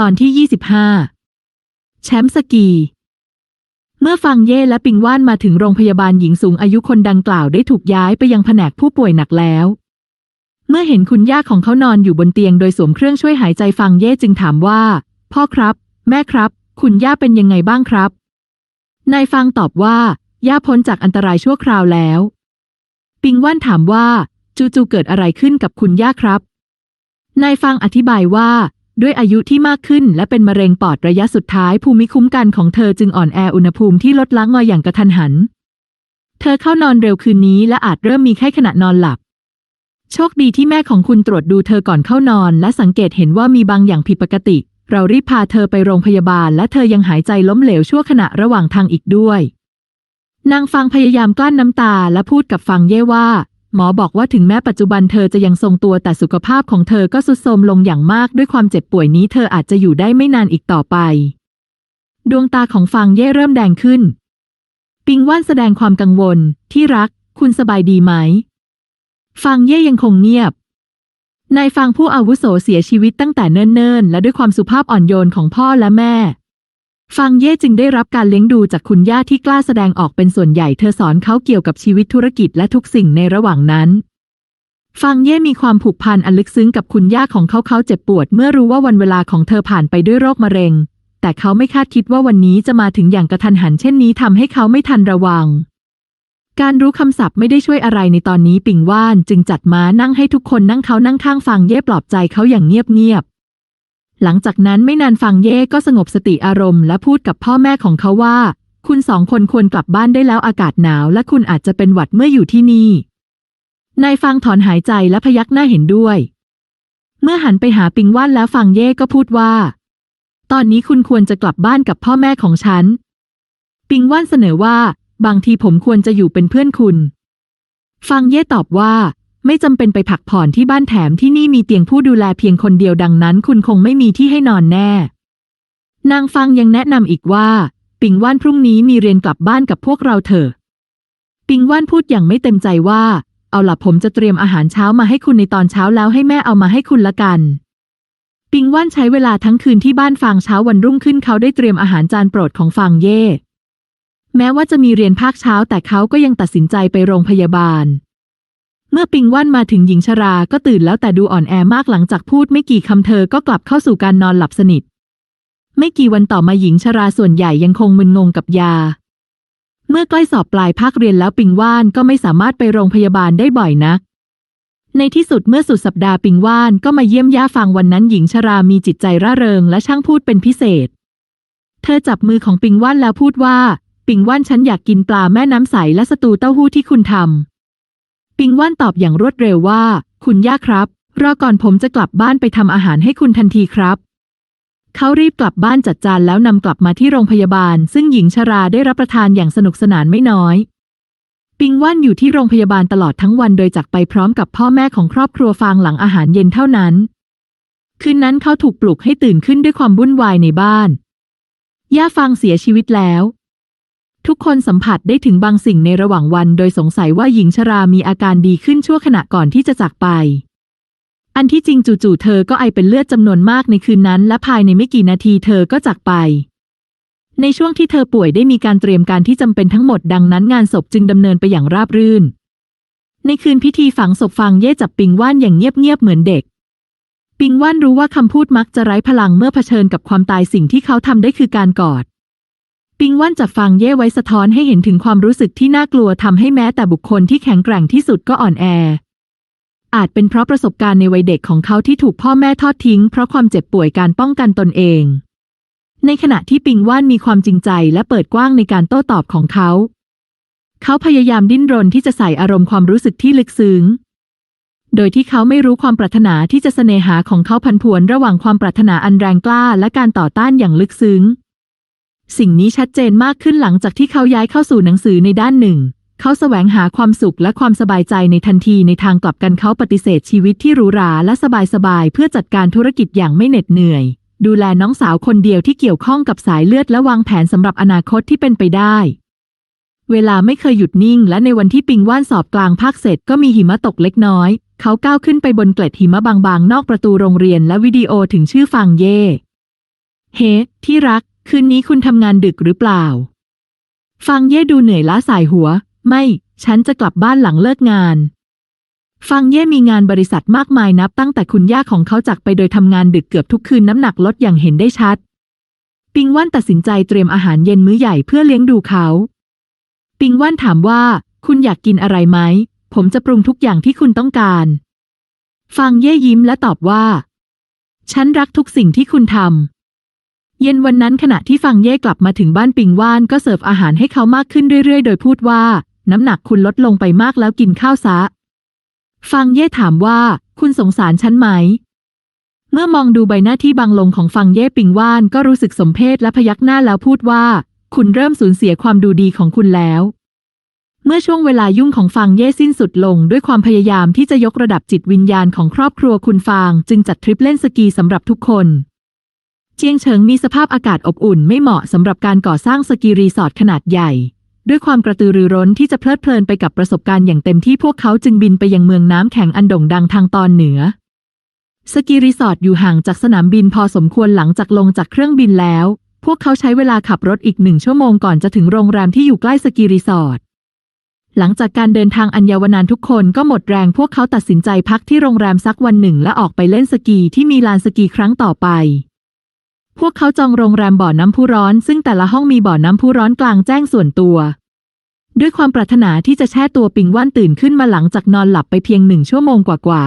ตอนที่ 25 แชมป์สกี เมื่อฟังเย่และปิงว่านมาถึงโรงพยาบาลหญิงสูงอายุคนดังกล่าวได้ถูกย้ายไปยังแผนกผู้ป่วยหนักแล้ว เมื่อเห็นคุณย่าของเขานอนอยู่บนเตียงโดยสวมเครื่องช่วยหายใจฟังเย่จึงถามว่า พ่อครับ แม่ครับ คุณย่าเป็นยังไงบ้างครับ นายฟังตอบว่า ย่าพ้นจากอันตรายชั่วคราวแล้ว ปิงว่านถามว่า จู่ๆเกิดอะไรขึ้นกับคุณย่าครับนายฟังอธิบายว่า ด้วยอายุที่มากขึ้นและเป็นมะเร็งปอดระยะสุดท้ายภูมิคุ้มกันของเธอจึงอ่อนแออุณหภูมิที่ลดล้างงอยอย่างกระทันหัน เธอเข้านอนเร็วคืนนี้และอาจเริ่มมีไข้ขณะนอนหลับ โชคดีที่แม่ของคุณตรวจดูเธอก่อนเข้านอนและสังเกตเห็นว่ามีบางอย่างผิดปกติ เรารีบพาเธอไปโรงพยาบาลและเธอยังหายใจล้มเหลวชั่วขณะระหว่างทางอีกด้วย นางฟังพยายามกลั้นน้ำตาและพูดกับฟังเย่ว่า หมอบอกว่าถึงแม้ปัจจุบันเธอจะยังทรงตัวแต่สุขภาพของเธอก็ทรุดโทรมลงอย่างมากด้วยความเจ็บป่วยนี้เธออาจจะอยู่ได้ไม่นานอีกต่อไป ดวงตาของฟังเย่เริ่มแดงขึ้น ปิงว่านแสดงความกังวล ที่รัก คุณสบายดีไหมฟังเย่ยังคงเงียบ นายฟังผู้อาวุโสเสียชีวิตตั้งแต่เนิ่นๆ และด้วยความสุภาพอ่อนโยนของพ่อและแม่ ฟังเย่จึงได้รับการเลี้ยงดูจากคุณย่าที่กล้าแสดงออกเป็นส่วนใหญ่เธอสอนเขาเกี่ยวกับชีวิตธุรกิจและทุกสิ่งในระหว่างนั้นฟังเย่มีความผูกพันอันลึกซึ้งกับคุณย่าของเขาเขาเจ็บปวดเมื่อรู้ว่าวันเวลาของเธอผ่านไปด้วยโรคมะเร็ง แต่เขาไม่คาดคิดว่าวันนี้จะมาถึงอย่างกระทันหันเช่นนี้ทำให้เขาไม่ทันระวัง การรู้คำศัพท์ไม่ได้ช่วยอะไรในตอนนี้ปิงว่านจึงจัดม้านั่งให้ทุกคนนั่งเขานั่งข้างฟังเย่ปลอบใจเขาอย่างเงียบ หลังจากนั้นไม่นานฟังเย่ก็สงบสติอารมณ์และพูดกับพ่อแม่ของเขาว่า คุณสองคนควรกลับบ้านได้แล้วอากาศหนาวและคุณอาจจะเป็นหวัดเมื่ออยู่ที่นี่ นายฟังถอนหายใจและพยักหน้าเห็นด้วย เมื่อหันไปหาปิงว่านแล้วฟังเย่ก็พูดว่า ตอนนี้คุณควรจะกลับบ้านกับพ่อแม่ของฉัน ปิงว่านเสนอว่า บางทีผมควรจะอยู่เป็นเพื่อนคุณ ฟังเย่ตอบว่า ไม่จำเป็นไปพักผ่อนที่บ้านแถมที่นี่มีเตียงผู้ดูแลเพียงคนเดียวดังนั้น คุณคงไม่มีที่ให้นอนแน่ นางฟังยังแนะนำอีกว่า ปิงว่านพรุ่งนี้มีเรียนกลับบ้านกับพวกเราเถอะ ปิงว่านพูดอย่างไม่เต็มใจว่า เอาล่ะผมจะเตรียมอาหารเช้ามาให้คุณในตอนเช้าแล้วให้แม่เอามาให้คุณละกัน ปิงว่านใช้เวลาทั้งคืนที่บ้านฟางเช้าวันรุ่งขึ้นเขาได้เตรียมอาหารจานโปรดของฟางเย่แม้ว่าจะมีเรียนภาคเช้าแต่เขาก็ยังตัดสินใจไปโรงพยาบาล เมื่อปิงว่านมาถึงหญิงชราก็ตื่นแล้วแต่ดูอ่อนแอมากหลังจากพูดไม่กี่คำเธอก็กลับเข้าสู่การนอนหลับสนิท ไม่กี่วันต่อมาหญิงชราส่วนใหญ่ยังคงมึนงงกับยา เมื่อใกล้สอบปลายภาคเรียนแล้วปิงว่านก็ไม่สามารถไปโรงพยาบาลได้บ่อยนัก ในที่สุดเมื่อสุดสัปดาห์ปิงว่านก็มาเยี่ยมย่าฟังวันนั้นหญิงชรามีจิตใจร่าเริงและช่างพูดเป็นพิเศษ เธอจับมือของปิงว่านแล้วพูดว่า ปิงว่านฉันอยากกินปลาแม่น้ำใสและสตูเต้าหู้ที่คุณทำ ปิงว่านตอบอย่างรวดเร็วว่า คุณย่าครับ รอก่อนผมจะกลับบ้านไปทำอาหารให้คุณทันทีครับ เขารีบกลับบ้านจัดจานแล้วนำกลับมาที่โรงพยาบาล ซึ่งหญิงชราได้รับประทานอย่างสนุกสนานไม่น้อย ปิงว่านอยู่ที่โรงพยาบาลตลอดทั้งวันโดยจากไปพร้อมกับพ่อแม่ของครอบครัวฟางหลังอาหารเย็นเท่านั้น คืนนั้นเขาถูกปลุกให้ตื่นขึ้นด้วยความวุ่นวายในบ้านย่าฟางเสียชีวิตแล้ว ทุกคนสัมผัสได้ถึงบางสิ่งในระหว่างวัน โดยสงสัยว่าหญิงชรามีอาการดีขึ้นชั่วขณะก่อนที่จะจากไป อันที่จริงจู่ๆเธอก็ไอเป็นเลือดจำนวนมากในคืนนั้น และภายในไม่กี่นาทีเธอก็จากไป ในช่วงที่เธอป่วยได้มีการเตรียมการที่จำเป็นทั้งหมดดังนั้นงานศพจึงดำเนินไปอย่างราบรื่น ในคืนพิธีฝังศพฟางเย่จับปิงว่านอย่างเงียบๆเหมือนเด็ก ปิงว่านรู้ว่าคำพูดมักจะไร้พลังเมื่อเผชิญกับความตายสิ่งที่เขาทำได้คือการกอด ปิงว่านจับฟางเย่ไว้สะท้อนให้เห็นถึงความรู้สึกที่น่ากลัวทำให้แม้แต่บุคคลที่แข็งแกร่งที่สุดก็อ่อนแอ อาจเป็นเพราะประสบการณ์ในวัยเด็กของเขาที่ถูกพ่อแม่ทอดทิ้ง เพราะความเจ็บป่วยการป้องกันตนเอง ในขณะที่ปิงว่านมีความจริงใจและเปิดกว้างในการโต้ตอบของเขา เขาพยายามดิ้นรนที่จะใส่อารมณ์ความรู้สึกที่ลึกซึ้งโดยที่เขาไม่รู้ความปรารถนาที่จะเสน่หาของเขาพันผวนระหว่างความปรารถนาอันแรงกล้าและการต่อต้านอย่างลึกซึ้ง สิ่งนี้ชัดเจนมากขึ้นหลังจากที่เขาย้ายเข้าสู่หนังสือในด้านหนึ่ง เขาแสวงหาความสุขและความสบายใจในทันทีในทางกลับกันเขาปฏิเสธชีวิตที่หรูหราและสบายๆเพื่อจัดการธุรกิจอย่างไม่เหน็ดเหนื่อย ดูแลน้องสาวคนเดียวที่เกี่ยวข้องกับสายเลือดและวางแผนสำหรับอนาคตที่เป็นไปได้ เวลาไม่เคยหยุดนิ่ง และในวันที่ปิงว่านสอบกลางภาคเสร็จก็มีหิมะตกเล็กน้อย เขาก้าวขึ้นไปบนเกล็ดหิมะบางๆ นอกประตูโรงเรียนและวิดีโอถึงชื่อฟางเย่เฮ้ที่รัก คืนนี้คุณทำงานดึกหรือเปล่า ฟังเย่ดูเหนื่อยล้าสายหัว ไม่ ฉันจะกลับบ้านหลังเลิกงาน ฟังเย่มีงานบริษัทมากมายนับ ตั้งแต่คุณย่าของเขาจากไปโดยทำงานดึกเกือบทุกคืนน้ำหนักลดอย่างเห็นได้ชัด ปิงว่านตัดสินใจเตรียมอาหารเย็นมื้อใหญ่เพื่อเลี้ยงดูเขา ปิงว่านถามว่า คุณอยากกินอะไรไหม ผมจะปรุงทุกอย่างที่คุณต้องการ ฟังเย่ยิ้มและตอบว่า ฉันรักทุกสิ่งที่คุณทำ เย็นวันนั้นขณะที่ฟังเย่กลับมาถึงบ้านปิงว่านก็เสิร์ฟอาหารให้เขามากขึ้นเรื่อยๆ โดยพูดว่า น้ำหนักคุณลดลงไปมากแล้วกินข้าวซะ ฟังเย่ถามว่า คุณสงสารฉันไหม เมื่อมองดูใบหน้าที่บางลงของฟังเย่ปิงว่านก็รู้สึกสมเพชและพยักหน้าแล้วพูดว่า คุณเริ่มสูญเสียความดูดีของคุณแล้ว เมื่อช่วงเวลายุ่งของฟางเย่สิ้นสุดลง ด้วยความพยายามที่จะยกระดับจิตวิญญาณของครอบครัวคุณฟาง จึงจัดทริปเล่นสกีสำหรับทุกคน เจียงเฉิงมีสภาพอากาศอบอุ่นไม่เหมาะสำหรับการก่อสร้างสกีรีสอร์ทขนาดใหญ่ ด้วยความกระตือรือร้นที่จะเพลิดเพลินไปกับประสบการณ์อย่างเต็มที่พวกเขาจึงบินไปยังเมืองน้ำแข็งอันโด่งดังทางตอนเหนือ สกีรีสอร์ทอยู่ห่างจากสนามบินพอสมควรหลังจากลงจากเครื่องบินแล้ว พวกเขาใช้เวลาขับรถอีกหนึ่งชั่วโมงก่อนจะถึงโรงแรมที่อยู่ใกล้สกีรีสอร์ทหลังจากการเดินทางอันยาวนานทุกคนก็หมดแรงพวกเขาตัดสินใจพักที่โรงแรมสักวันหนึ่งและออกไปเล่นสกีที่มีลานสกีครั้งต่อไป พวกเขาจองโรงแรมบ่อน้ำพุร้อน ซึ่งแต่ละห้องมีบ่อน้ำพุร้อนกลางแจ้งส่วนตัว ด้วยความปรารถนาที่จะแช่ตัวปิงว่านตื่นขึ้นมาหลังจากนอนหลับไปเพียงหนึ่งชั่วโมงกว่า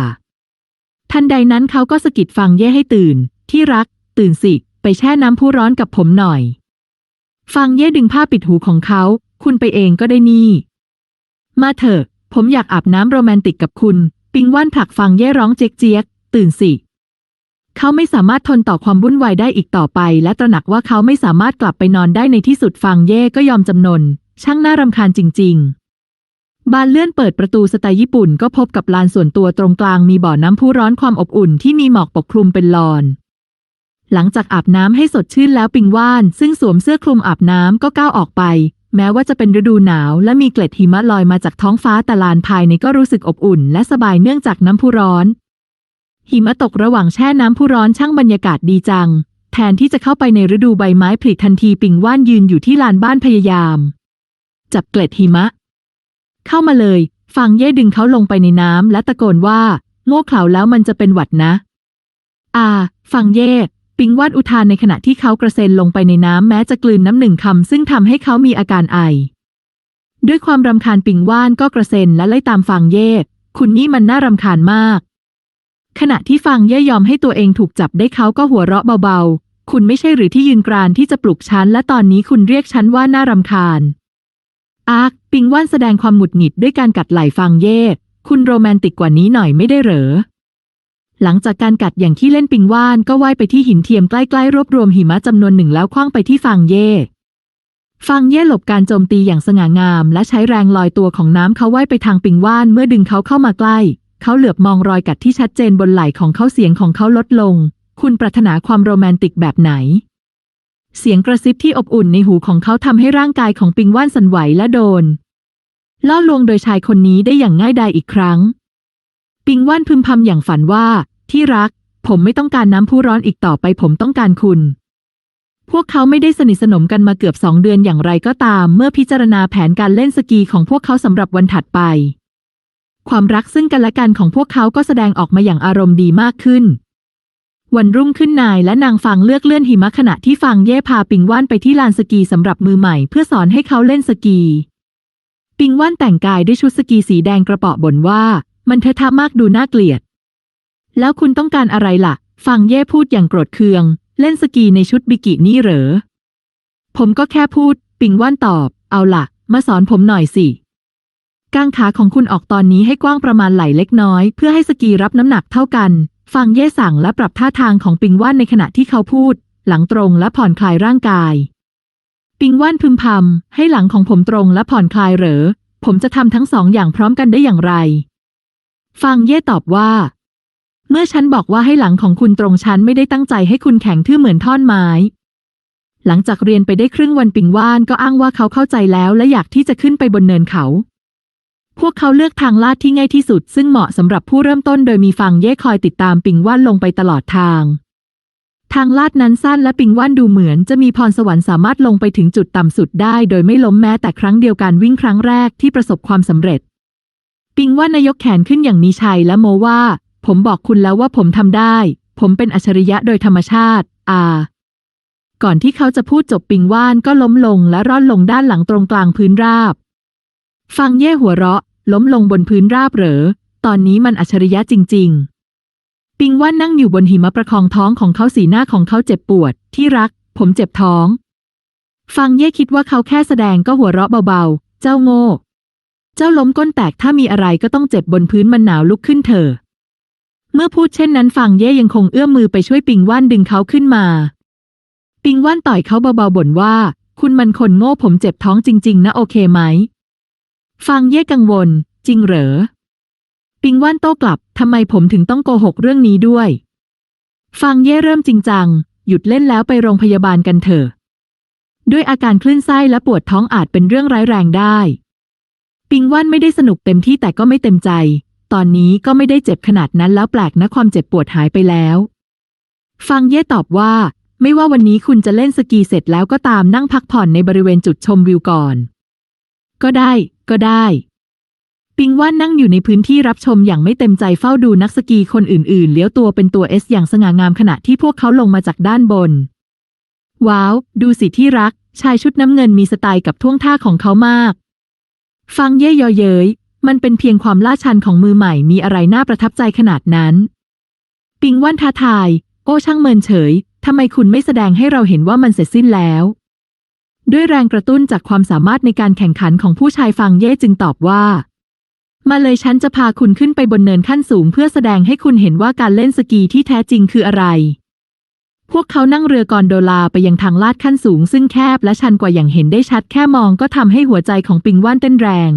ๆทันใดนั้นเขาก็สะกิดฟังเย่ให้ตื่น ที่รัก ตื่นสิ ไปแช่น้ำพุร้อนกับผมหน่อย ฟังเย่ดึงผ้าปิดหูของเขา คุณไปเองก็ได้นี่ มาเถอะ ผมอยากอาบน้ำโรแมนติกกับคุณ ปิงว่านผลักฟังเย่ร้องเจ๊กเจี๊ยกตื่นสิ เขาไม่สามารถทนต่อความวุ่นวายได้อีกต่อไป และตระหนักว่าเขาไม่สามารถกลับไปนอนได้ในที่สุดฟังเย่ก็ยอมจำนน ช่างน่ารำคาญจริง ๆ บานเลื่อนเปิดประตูสไตล์ญี่ปุ่นก็พบกับลานส่วนตัวตรงกลางมีบ่อน้ำพุร้อนความอบอุ่นที่มีหมอกปกคลุมเป็นลอน หลังจากอาบน้ำให้สดชื่นแล้วปิงว่าน ซึ่งสวมเสื้อคลุมอาบน้ำก็ก้าวออกไป แม้ว่าจะเป็นฤดูหนาวและมีเกล็ดหิมะลอยมาจากท้องฟ้าแต่ลานภายในก็รู้สึกอบอุ่น และสบายเนื่องจากน้ำพุร้อน หิมะตกระหว่างแช่น้ำพุร้อนช่างบรรยากาศดีจัง แทนที่จะเข้าไปในฤดูใบไม้ผลิทันทีปิงว่านยืนอยู่ที่ลานบ้านพยายาม จับเกล็ดหิมะ เข้ามาเลย ฟังเย่ดึงเขาลงไปในน้ำและตะโกนว่า โง่เขลาแล้วมันจะเป็นหวัดนะ อาฟังเย่ปิงวาดอุทานในขณะที่เขากระเซ็นลงไปในน้ำแม้จะกลืนน้ำหนึ่งคำซึ่งทำให้เขามีอาการไอ ด้วยความรำคาญปิงว่านก็กระเซ็นและไล่ตามฟังเย่คุณนี่มันน่ารำคาญมาก ขณะที่ฟังเย่ยอมให้ตัวเองถูกจับได้เขาก็หัวเราะเบาๆ คุณไม่ใช่หรือที่ยืนกรานที่จะปลุกฉันและตอนนี้คุณเรียกฉันว่าน่ารำคาญ อาร์คปิงว่านแสดงความหงุดหงิดด้วยการกัดไหล่ฟังเย่ คุณโรแมนติกกว่านี้หน่อยไม่ได้เหรอ หลังจากการกัดอย่างที่เล่นปิงว่านก็ว่ายไปที่หินเทียมใกล้ๆรวบรวมหิมะจำนวนหนึ่งแล้วคว้างไปที่ฟังเย่ฟังเย่หลบการโจมตีอย่างสง่างาม และใช้แรงลอยตัวของน้ำเขาว่ายไปทางปิงว่านเมื่อดึงเขาเข้ามาใกล้ เขาเหลือบมองรอยกัดที่ชัดเจนบนไหล่ของเขาเสียงของเขาลดลง คุณปรารถนาความโรแมนติกแบบไหน เสียงกระซิบที่อบอุ่นในหูของเขาทำให้ร่างกายของปิงว่านสั่นไหวและโดน ล่อลวงโดยชายคนนี้ได้อย่างง่ายดายอีกครั้ง ปิงว่านพึมพำอย่างฝันว่า ที่รัก ผมไม่ต้องการน้ำพุร้อนอีกต่อไปผมต้องการคุณพวกเขาไม่ได้สนิทสนมกันมาเกือบสองเดือนอย่างไรก็ตาม เมื่อพิจารณาแผนการเล่นสกีของพวกเขาสำหรับวันถัดไป ความรักซึ่งกันและกันของพวกเขาก็แสดงออกมาอย่างอารมณ์ดีมากขึ้น วันรุ่งขึ้นนายและนางฟางเลือกเลื่อนหิมะขณะที่ฟางเย่พาปิงว่านไปที่ลานสกีสำหรับมือใหม่เพื่อสอนให้เขาเล่นสกี ปิงว่านแต่งกายด้วยชุดสกีสีแดงกระเปาะบ่นว่า มันเทอะทะมากดูน่าเกลียด แล้วคุณต้องการอะไรล่ะฟังเย่พูดอย่างโกรธเคือง เล่นสกีในชุดบิกินี่เหรอ ผมก็แค่พูด ปิงว่านตอบ เอาล่ะ มาสอนผมหน่อยสิ กางขาของคุณออกตอนนี้ให้กว้างประมาณไหล่เล็กน้อย เพื่อให้สกีรับน้ำหนักเท่ากัน ฟังเย่สั่งและปรับท่าทางของปิงว่านในขณะที่เขาพูด หลังตรงและผ่อนคลายร่างกาย ปิงว่านพึมพำให้หลังของผมตรงและผ่อนคลายเหรอ ผมจะทำทั้งสองอย่างพร้อมกันได้อย่างไร ฟังเย่ตอบว่า เมื่อฉันบอกว่าให้หลังของคุณตรงฉันไม่ได้ตั้งใจให้คุณแข็งทื่อเหมือนท่อนไม้หลังจากเรียนไปได้ครึ่งวันปิงว่านก็อ้างว่าเขาเข้าใจแล้วและอยากที่จะขึ้นไปบนเนินเขา พวกเขาเลือกทางลาดที่ง่ายที่สุด ซึ่งเหมาะสำหรับผู้เริ่มต้นโดยมีฟังเย่คอยติดตามปิงว่านลงไปตลอดทาง ทางลาดนั้นสั้นและปิงว่านดูเหมือนจะมีพรสวรรค์สามารถลงไปถึงจุดต่ำสุดได้ โดยไม่ล้มแม้แต่ครั้งเดียวการวิ่งครั้งแรกที่ประสบความสำเร็จ ปิงว่านนายกแขนขึ้นอย่างมีชัยและโมว่า ผมบอกคุณแล้วว่าผมทำได้ ผมเป็นอัจฉริยะโดยธรรมชาติอาก่อนที่เขาจะพูดจบปิงว่านก็ล้มลงและร่อนลงด้านหลังตรงกลางพื้นราบ ฟังเย่หัวเราะ ล้มลงบนพื้นราบเหรอ ตอนนี้มันอัจฉริยะจริง ๆ ปิงว่านนั่งอยู่บนหิมะประคองท้องของเขาสีหน้าของเขาเจ็บปวด ที่รัก ผมเจ็บท้อง ฟังเย่คิดว่าเขาแค่แสดงก็หัวเราะเบาๆ เจ้าโง่ เจ้าล้มก้นแตกถ้ามีอะไรก็ต้องเจ็บบนพื้นมันหนาวลุกขึ้นเถอะ เมื่อพูดเช่นนั้นฟังเย่ยังคงเอื้อมมือไปช่วยปิงว่านดึงเขาขึ้นมา ปิงว่านต่อยเขาเบาๆบ่นว่า คุณมันคนโง่ผมเจ็บท้องจริง ๆ นะโอเคไหม ฟังเย่กังวล จริงเหรอ ปิงว่านโต้กลับ ทำไมผมถึงต้องโกหกเรื่องนี้ด้วย ฟังเย่เริ่มจริงจัง หยุดเล่นแล้วไปโรงพยาบาลกันเถอะ ด้วยอาการคลื่นไส้และปวดท้องอาจเป็นเรื่องร้ายแรงได้ ปิงว่านไม่ได้สนุกเต็มที่แต่ก็ไม่เต็มใจ ตอนนี้ก็ไม่ได้เจ็บขนาดนั้นแล้วแปลกนะความเจ็บปวดหายไปแล้ว ฟังเย่ตอบว่า ไม่ว่าวันนี้คุณจะเล่นสกีเสร็จแล้วก็ตามนั่งพักผ่อนในบริเวณจุดชมวิวก่อน ก็ได้ ก็ได้ ปิงว่านนั่งอยู่ในพื้นที่รับชมอย่างไม่เต็มใจเฝ้าดูนักสกีคนอื่นๆ เลี้ยวตัวเป็นตัวเอสอย่างสง่างามขณะที่พวกเขาลงมาจากด้านบน ว้าว ดูสิที่รัก ชายชุดน้ำเงินมีสไตล์กับท่วงท่าของเขามาก ฟังเย่ยอเย้ยมันเป็นเพียงความล่าชันของมือใหม่มีอะไรน่าประทับใจขนาดนั้น ปิงว่านท้าทาย โอ้ช่างเมินเฉยทำไมคุณไม่แสดงให้เราเห็นว่ามันเสร็จสิ้นแล้ว ด้วยแรงกระตุ้นจากความสามารถในการแข่งขันของผู้ชายฟังเย่จึงตอบว่า มาเลยฉันจะพาคุณขึ้นไปบนเนินขั้นสูงเพื่อแสดงให้คุณเห็นว่าการเล่นสกีที่แท้จริงคืออะไร พวกเขานั่งเรือกอนโดลาไปยังทางลาดขั้นสูง ซึ่งแคบและชันกว่าอย่างเห็นได้ชัดแค่มองก็ทำให้หัวใจของปิงว่านเต้นแรง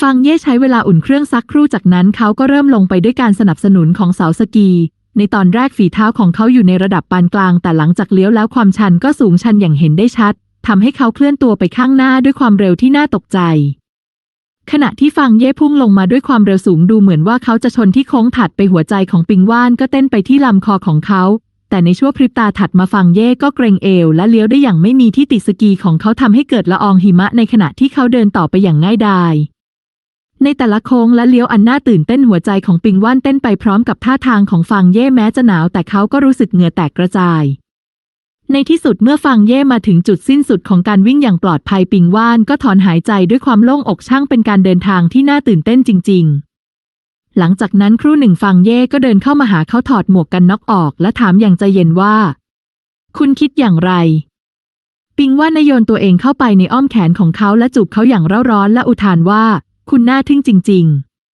ฟังเย่ใช้เวลาอุ่นเครื่องสักครู่จากนั้นเขาก็เริ่มลงไปด้วยการสนับสนุนของเสาสกี ในตอนแรกฝีเท้าของเขาอยู่ในระดับปานกลาง แต่หลังจากเลี้ยวแล้วความชันก็สูงชันอย่างเห็นได้ชัด ทำให้เขาเคลื่อนตัวไปข้างหน้าด้วยความเร็วที่น่าตกใจ ขณะที่ฟังเย่พุ่งลงมาด้วยความเร็วสูงดูเหมือนว่าเขาจะชนที่โค้งถัดไปหัวใจของปิงว่านก็เต้นไปที่ลำคอของเขา แต่ในชั่วพริบตาถัดมาฟังเย่ก็เกรงเอวและเลี้ยวได้อย่างไม่มีที่ติดสกีของเขาทำให้เกิดละอองหิมะในขณะที่เขาเดินต่อไปอย่างง่ายดายในแต่ละโค้งและเลี้ยวอันน่าตื่นเต้นหัวใจของปิงว่านเต้นไปพร้อมกับท่าทางของฟังเย่แม้จะหนาวแต่เขาก็รู้สึกเหงื่อแตกกระจาย ในที่สุดเมื่อฟังเย่มาถึงจุดสิ้นสุดของการวิ่งอย่างปลอดภัยปิงว่านก็ถอนหายใจด้วยความโล่งอกช่างเป็นการเดินทางที่น่าตื่นเต้นจริง ๆ หลังจากนั้นครู่หนึ่งฟังเย่ก็เดินเข้ามาหาเขาถอดหมวกกันน็อกออก และถามอย่างใจเย็นว่า คุณคิดอย่างไร ปิงว่านายโยนตัวเองเข้าไปในอ้อมแขนของเขาและจูบเขาอย่างเร่าร้อนและอุทานว่า คุณน่าทึ่งจริง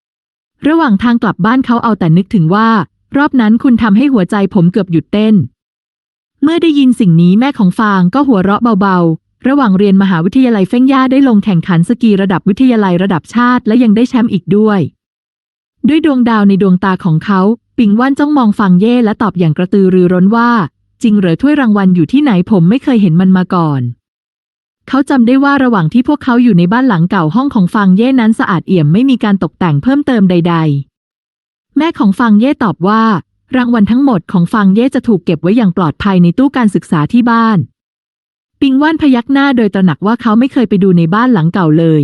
ๆ ระหว่างทางกลับบ้านเขาเอาแต่นึกถึงว่า รอบนั้นคุณทำให้หัวใจผมเกือบหยุดเต้น เมื่อได้ยินสิ่งนี้แม่ของฟางก็หัวเราะเบาๆ ระหว่างเรียนมหาวิทยาลัยเฟ้งย่าได้ลงแข่งขันสกีระดับวิทยาลัยระดับชาติและยังได้แชมป์อีกด้วย ด้วยดวงดาวในดวงตาของเขา ปิงว่านจ้องมองฟางเย่และตอบอย่างกระตือรือร้นว่า จริงเหรอถ้วยรางวัลอยู่ที่ไหนผมไม่เคยเห็นมันมาก่อน เขาจำได้ว่าระหว่างที่พวกเขาอยู่ในบ้านหลังเก่าห้องของฟางเย่นั้นสะอาดเอี่ยมไม่มีการตกแต่งเพิ่มเติมใด ๆ แม่ของฟางเย่ตอบว่า รางวัลทั้งหมดของฟางเย่จะถูกเก็บไว้อย่างปลอดภัยในตู้การศึกษาที่บ้าน ปิงว่านพยักหน้าโดยตระหนักว่าเขาไม่เคยไปดูในบ้านหลังเก่าเลย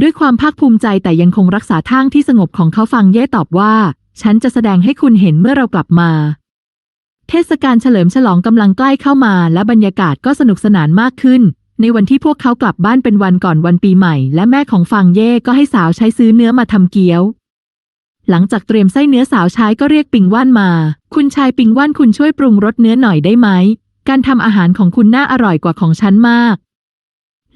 ด้วยความภาคภูมิใจแต่ยังคงรักษาท่างที่สงบของเขาฟังเย่ตอบว่า ฉันจะแสดงให้คุณเห็นเมื่อเรากลับมา เทศกาลเฉลิมฉลองกำลังใกล้เข้ามา และบรรยากาศก็สนุกสนานมากขึ้น ในวันที่พวกเขากลับบ้านเป็นวันก่อนวันปีใหม่ และแม่ของฟางเย่ก็ให้สาวใช้ซื้อเนื้อมาทำเกี๊ยว หลังจากเตรียมไส้เนื้อสาวใช้ก็เรียกปิงว่านมา คุณชายปิงว่านคุณช่วยปรุงรสเนื้อหน่อยได้ไหม การทำอาหารของคุณน่าอร่อยกว่าของฉันมาก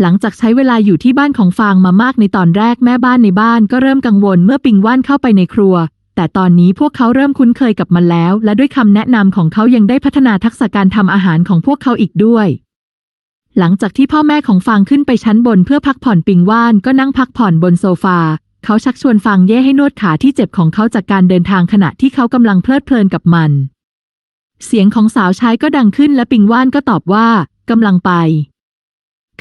หลังจากใช้เวลาอยู่ที่บ้านของฟางมามากในตอนแรกแม่บ้านในบ้านก็เริ่มกังวลเมื่อปิงว่านเข้าไปในครัว แต่ตอนนี้พวกเขาเริ่มคุ้นเคยกับมันแล้ว และด้วยคำแนะนำของเขายังได้พัฒนาทักษะการทำอาหารของพวกเขาอีกด้วยหลังจากที่พ่อแม่ของฟางขึ้นไปชั้นบนเพื่อพักผ่อนปิงว่านก็นั่งพักผ่อนบนโซฟา เขาชักชวนฟางเย่ให้นวดขาที่เจ็บของเขาจากการเดินทางขณะที่เขากำลังเพลิดเพลินกับมัน เสียงของสาวใช้ก็ดังขึ้นและปิงว่านก็ตอบว่ากำลังไป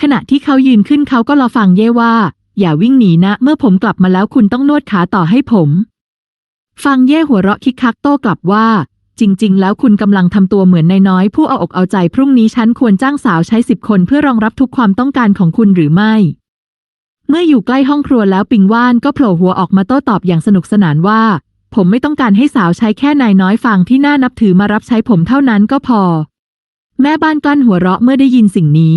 ขณะที่เขายืนขึ้นเขาก็รอฟังเย่ว่า อย่าวิ่งหนีนะ เมื่อผมกลับมาแล้วคุณต้องนวดขาต่อให้ผม ฟังเย่หัวเราะคิกคักโต้กลับว่าจจริง ๆ แล้วคุณกำลังทำตัวเหมือนนายน้อย ผู้เอาอกเอาใจพรุ่งนี้ฉันควรจ้างสาวใช้สิบคนเพื่อรองรับทุกความต้องการของคุณหรือไม่ เมื่ออยู่ใกล้ห้องครัวแล้วปิงว่านก็โผล่หัวออกมาโต้ตอบอย่างสนุกสนานว่า ผมไม่ต้องการให้สาวใช้แค่นายน้อยฟังที่น่านับถือมารับใช้ผมเท่านั้นก็พอ แม่บ้านกลั้นหัวเราะเมื่อได้ยินสิ่งนี้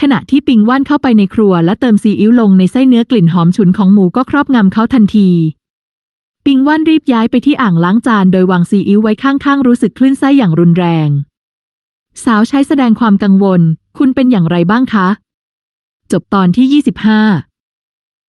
ขณะที่ปิงว่านเข้าไปในครัวและเติมซีอิ๊วลงในไส้เนื้อกลิ่นหอมฉุนของหมูก็ครอบงำเขาทันทีปิงว่านรีบย้ายไปที่อ่างล้างจานโดยวางซีอิ๊วไว้ข้างๆ รู้สึกคลื่นไส้อย่างรุนแรง สาวใช้แสดงความกังวล คุณเป็นอย่างไรบ้างคะ จบตอนที่ 25